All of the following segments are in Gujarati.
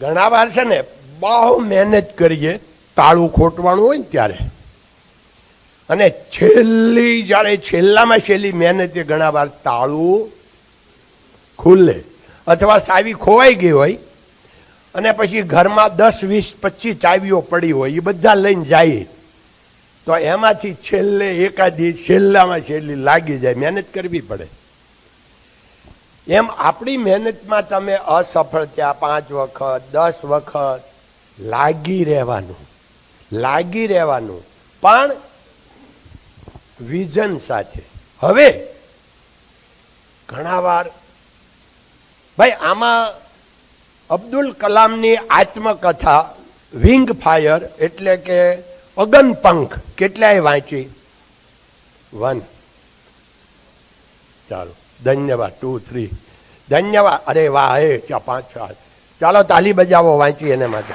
ઘણા વાર છે ને, બહુ મહેનત કરીએ, તાળું ખોટવાનું હોય ને ત્યારે. અને છેલ્લી જ્યારે છેલ્લામાં છેલ્લી મહેનત ઘણા વાર તાળું ખુલ્લે અથવા સાવી ખોવાઈ ગઈ હોય, અને પછી ઘરમાં દસ, વીસ, પચીસ ચાવીઓ પડી હોય, એ બધા લઈને જાય. તો એમાંથી છેલ્લે એકાદી છેલ્લામાં છેલ્લી લાગી જાય. મહેનત કરવી પડે. એમ આપણી મહેનતમાં તમે અસફળ થયા પાંચ વખત, દસ વખત લાગી રહેવાનું લાગી રહેવાનું. પણ વિઝન સાથે. હવે ઘણા વાર ભાઈ આમાં અબ્દુલ કલામની આત્મકથા, વિંગ ફાયર એટલે કે અગનપંખ કેટલાય વાંચી? વન. ચાલો. ધન્યવાદ. ટુ થ્રી ધન્યવાદ. અરે વાહ, એ ચા, પાંચ, છ ચાલો તાલી બજાવો, વાંચી એને માટે.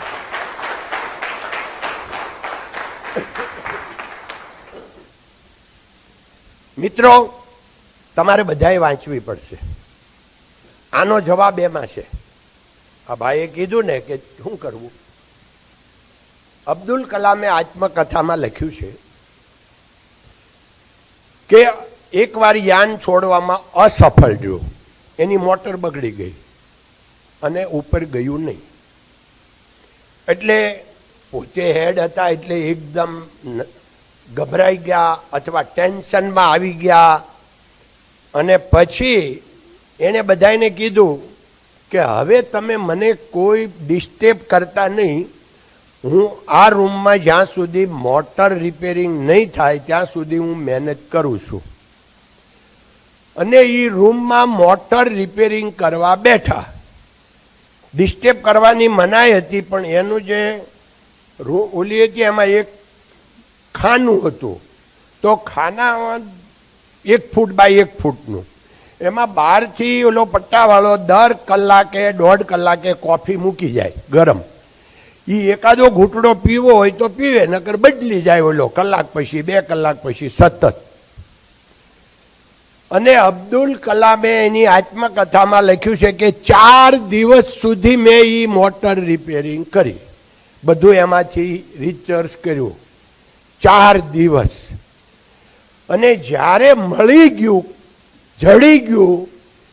મિત્રો, તમારે બધાએ વાંચવી પડશે. આનો જવાબ એમાં છે. આ ભાઈએ કીધું ને કે શું કરવું? અબ્દુલ કલામે આત્મકથામાં લખ્યું છે કે એકવાર યાન છોડવામાં અસફળ રહ્યો એની મોટર બગડી ગઈ અને ઉપર ગયું નહીં. એટલે પોતે હેડ હતા એટલે એકદમ ગભરાઈ ગયા અથવા ટેન્શનમાં આવી ગયા. અને પછી એણે બધાને કીધું કે હવે તમે મને કોઈ ડિસ્ટર્બ કરતા નહીં. હું આ રૂમમાં જ્યાં સુધી મોટર રિપેરિંગ નહીં થાય ત્યાં સુધી હું મહેનત કરું છું. અને એ રૂમમાં મોટર રિપેરિંગ કરવા બેઠા. ડિસ્ટર્બ કરવાની મનાઈ હતી, પણ એનું જે રૂમ ઓલી હતી, એમાં એક ખાનું હતું. તો ખાનામાં એક ફૂટ બાય એક ફૂટનું. એમાં બહારથી ઓલો પટ્ટાવાળો દર કલાકે, દોઢ કલાકે કોફી મૂકી જાય, ગરમ. એ એકાદો ઘૂંટડો પીવો હોય તો પીવે, નકર બદલી જાય ઓલો. કલાક પછી, બે કલાક પછી સતત. અને અબ્દુલ કલામે એની આત્મકથામાં લખ્યું છે કે ચાર દિવસ સુધી મેં એ મોટર રિપેરિંગ કરી. બધું એમાંથી રિચર્સ કર્યું. ચાર દિવસ. અને જ્યારે મળી ગયું જડી ગયું,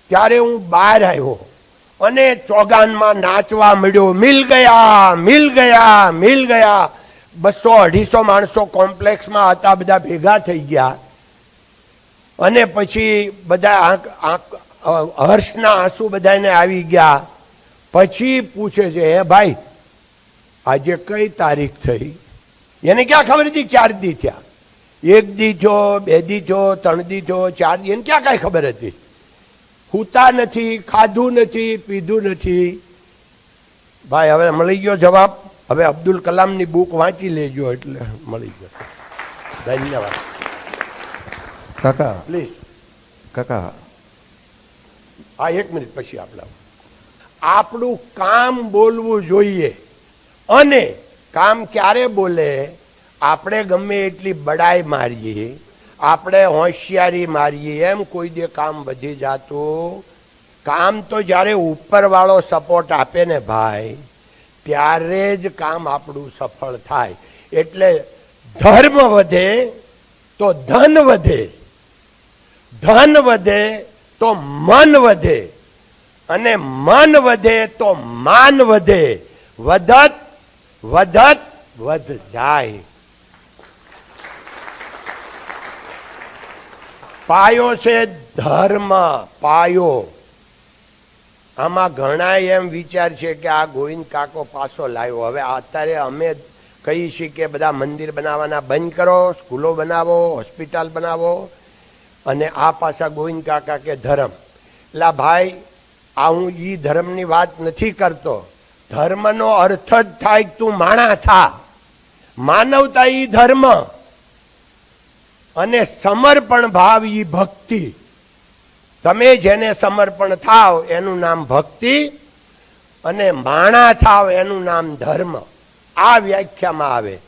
ત્યારે હું બહાર આવ્યો. અને ચોગાનમાં નાચવા મળ્યો મિલ ગયા મિલ ગયા મિલ ગયા. બસો અઢીસો માણસો કોમ્પ્લેક્સમાં હતા, બધા ભેગા થઈ ગયા. અને પછી બધા આંખ હર્ષના આંસુ બધાને આવી ગયા. પછી પૂછે છે, હે ભાઈ, આજે કઈ તારીખ થઈ? એને ક્યાં ખબર હતી? ચાર દી થયા. એક દી થયો, બે દી થયો, ત્રણ દી થયો, ચાર દી. એને ક્યાં કાંઈ ખબર હતી? સૂતા નથી, ખાધું નથી, પીધું નથી. ભાઈ, હવે મળી ગયો જવાબ. હવે અબ્દુલ કલામની બુક વાંચી લેજો એટલે મળી જશે. ધન્યવાદ. કાકા. પ્લીઝ. કાકા. આ એક મિનિટ પછી આપણા. આપણું કામ બોલવું જોઈએ. અને કામ ક્યારે બોલે? આપણે ગમે એટલી બડાઈ મારીએ આપણે હોશિયારી મારીએ એમ કોઈ દે કામ વધી જાતું. કામ તો જ્યારે ઉપરવાળો સપોર્ટ આપે ને ભાઈ ત્યારે જ કામ આપણું સફળ થાય. એટલે ધર્મ વધે તો ધન વધે. ધન વધે તો મન વધે અને મન વધે તો માન વધે. વધત વધત, વધ જાય. પાયો છે ધર્મ, પાયો. આમાં ઘણા એમ વિચાર છે કે આ ગોવિંદ કાકો પાછો લાવ્યો. હવે અત્યારે અમે કહીએ છીએ કે બધા મંદિર બનાવવાના બંધ કરો, સ્કૂલો બનાવો, હોસ્પિટલ બનાવો. અને આ પાછા ગોવિંદ કાકા કે ધર્મ. લા ભાઈ, આ હું ઈ ધર્મની વાત નથી કરતો. ધર્મનો અર્થ જ થાય તું માણા થા માનવતા ઈ ધર્મ. અને સમર્પણ ભાવ ઈ ભક્તિ. તમે જેને સમર્પણ થાવ એનું નામ ભક્તિ અને માણા થાવ એનું નામ ધર્મ. આ વ્યાખ્યામાં આવે.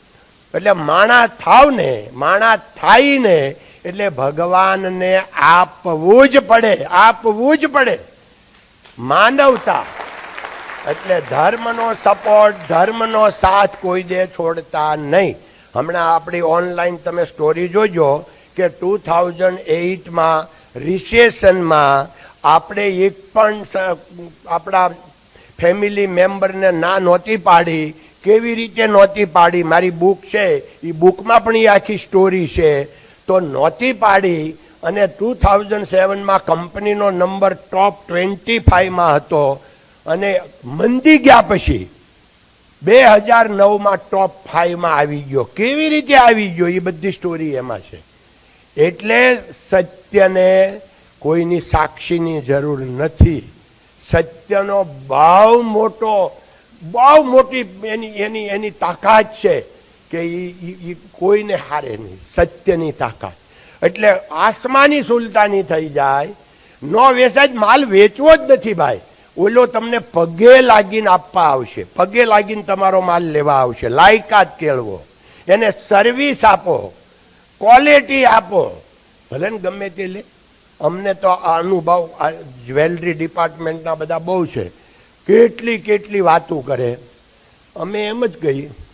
એટલે માણા થાવ ને માણા થાય ને એટલે ભગવાનને આપવું જ પડે, આપવું જ પડે. માનવતા. એટલે ધર્મનો સપોર્ટ ધર્મનો સાથ કોઈ દે છોડતા નહીં. હમણાં આપણી ઓનલાઈન તમે સ્ટોરી જોજો કે ટુ થાઉઝન્ડ એઇટમાં રિસેશનમાં આપણે એક પણ આપણા ફેમિલી મેમ્બરને ના નહોતી પાડી. કેવી રીતે નહોતી પાડી? મારી બુક છે એ બુકમાં પણ એ આખી સ્ટોરી છે. તો નહોતી પાડી અને ટુ થાઉઝન્ડ સેવનમાં કંપનીનો નંબર ટોપ ટ્વેન્ટી ફાઈવમાં હતો અને મંદી ગયા પછી બે હજાર નવમાં ટોપ ફાઈવમાં આવી ગયો. કેવી રીતે આવી ગયો? એ બધી સ્ટોરી એમાં છે. એટલે સત્યને કોઈની સાક્ષીની જરૂર નથી. સત્યનો બહુ મોટો બહુ મોટી એની એની એની તાકાત છે. કે એ કોઈને હારે નહીં, સત્યની તાકાત. એટલે આસમાની સુલતાની થઈ જાય, નો વેચાય માલ વેચવો જ નથી ભાઈ. ઓલો તમને પગે લાગીને આપવા આવશે, પગે લાગીને તમારો માલ લેવા આવશે. લાયકાત કેળવો, એને સર્વિસ આપો ક્વોલિટી આપો. ભલે ને ગમે તે લે. અમને તો આ અનુભવ, આ જ્વેલરી ડિપાર્ટમેન્ટના બધા બહુ છે. કેટલી કેટલી વાતો કરે. અમે એમ જ કહી "ના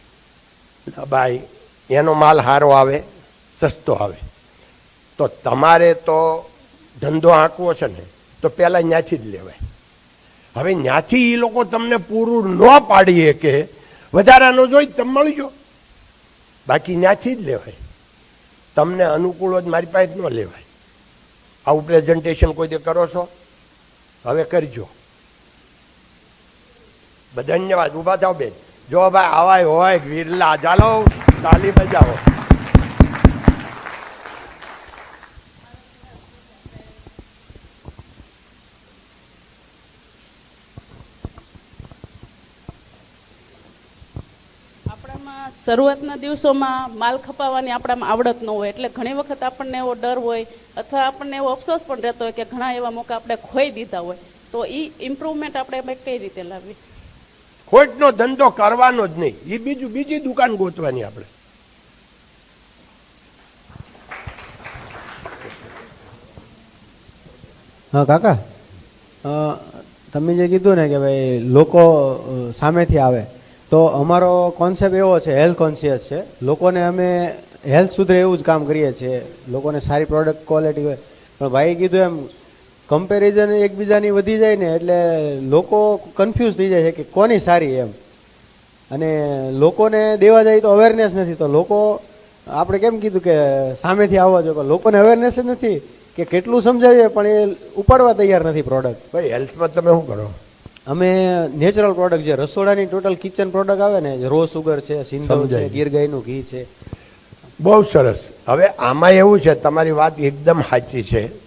ભાઈ, એનો માલ સારો આવે, સસ્તો આવે. તો તમારે તો ધંધો આંકવો છે ને, તો પહેલાં ત્યાંથી જ લેવાય. હવે ત્યાંથી એ લોકો તમને પૂરું ન પાડીએ કે વધારાનો જોઈ તમે મળજો બાકી ત્યાંથી જ લેવાય. તમને અનુકૂળ જ મારી પાસે ન લેવાય. આવું પ્રેઝન્ટેશન કોઈ દે કરો છો? હવે કરજો. ધન્યવાદ. ઊભા થાવ બેન. જો ભાઈ આવાય હોય વિરલા ચાલો, તાલી બજાવો. શરૂઆતના દિવસોમાં માલ ખપાવવાની આપણામાં આવડત ન હોય, એટલે ઘણી વખત આપણને એવો ડર હોય, અથવા આપણને એવો અફસોસ પણ રહેતો હોય કે ઘણા એવા મોકા આપણે ખોઈ દીધા હોય. તો એ ઇમ્પ્રુવમેન્ટ આપણે કઈ રીતે લાવવી ખોટનો ધંધો કરવાનો જ નહીં. એ બીજું, બીજી દુકાન ગોતવાની આપણે. હા, કાકા. તમે જે કીધું ને કે ભાઈ લોકો સામેથી આવે, તો અમારો કોન્સેપ્ટ એવો છે હેલ્થ કોન્શિયસ છે. લોકોને અમે હેલ્થ સુધરે એવું જ કામ કરીએ છીએ. લોકોને સારી પ્રોડક્ટ ક્વોલિટી હોય. પણ ભાઈ કીધું એમ કમ્પેરિઝન એકબીજાની વધી જાય ને એટલે લોકો કન્ફ્યુઝ થઈ જાય છે કે કોની સારી એમ. અને લોકોને દેવા જાય તો અવેરનેસ નથી. તો લોકો આપણે કેમ કીધું કે સામેથી આવવા જોઈએ? લોકોને અવેરનેસ જ નથી કે કેટલું સમજાવીએ પણ એ ઉપાડવા તૈયાર નથી પ્રોડક્ટ ભાઈ હેલ્થમાં તમે શું કરો? અમે નેચરલ પ્રોડક્ટ જે રસોડાની ટોટલ કિચન પ્રોડક્ટ આવે ને રો સુગર છે સિંધવ છે ગીર ગાયનું ઘી છે. બહુ સરસ. હવે આમાં એવું છે તમારી વાત એકદમ સાચી છે.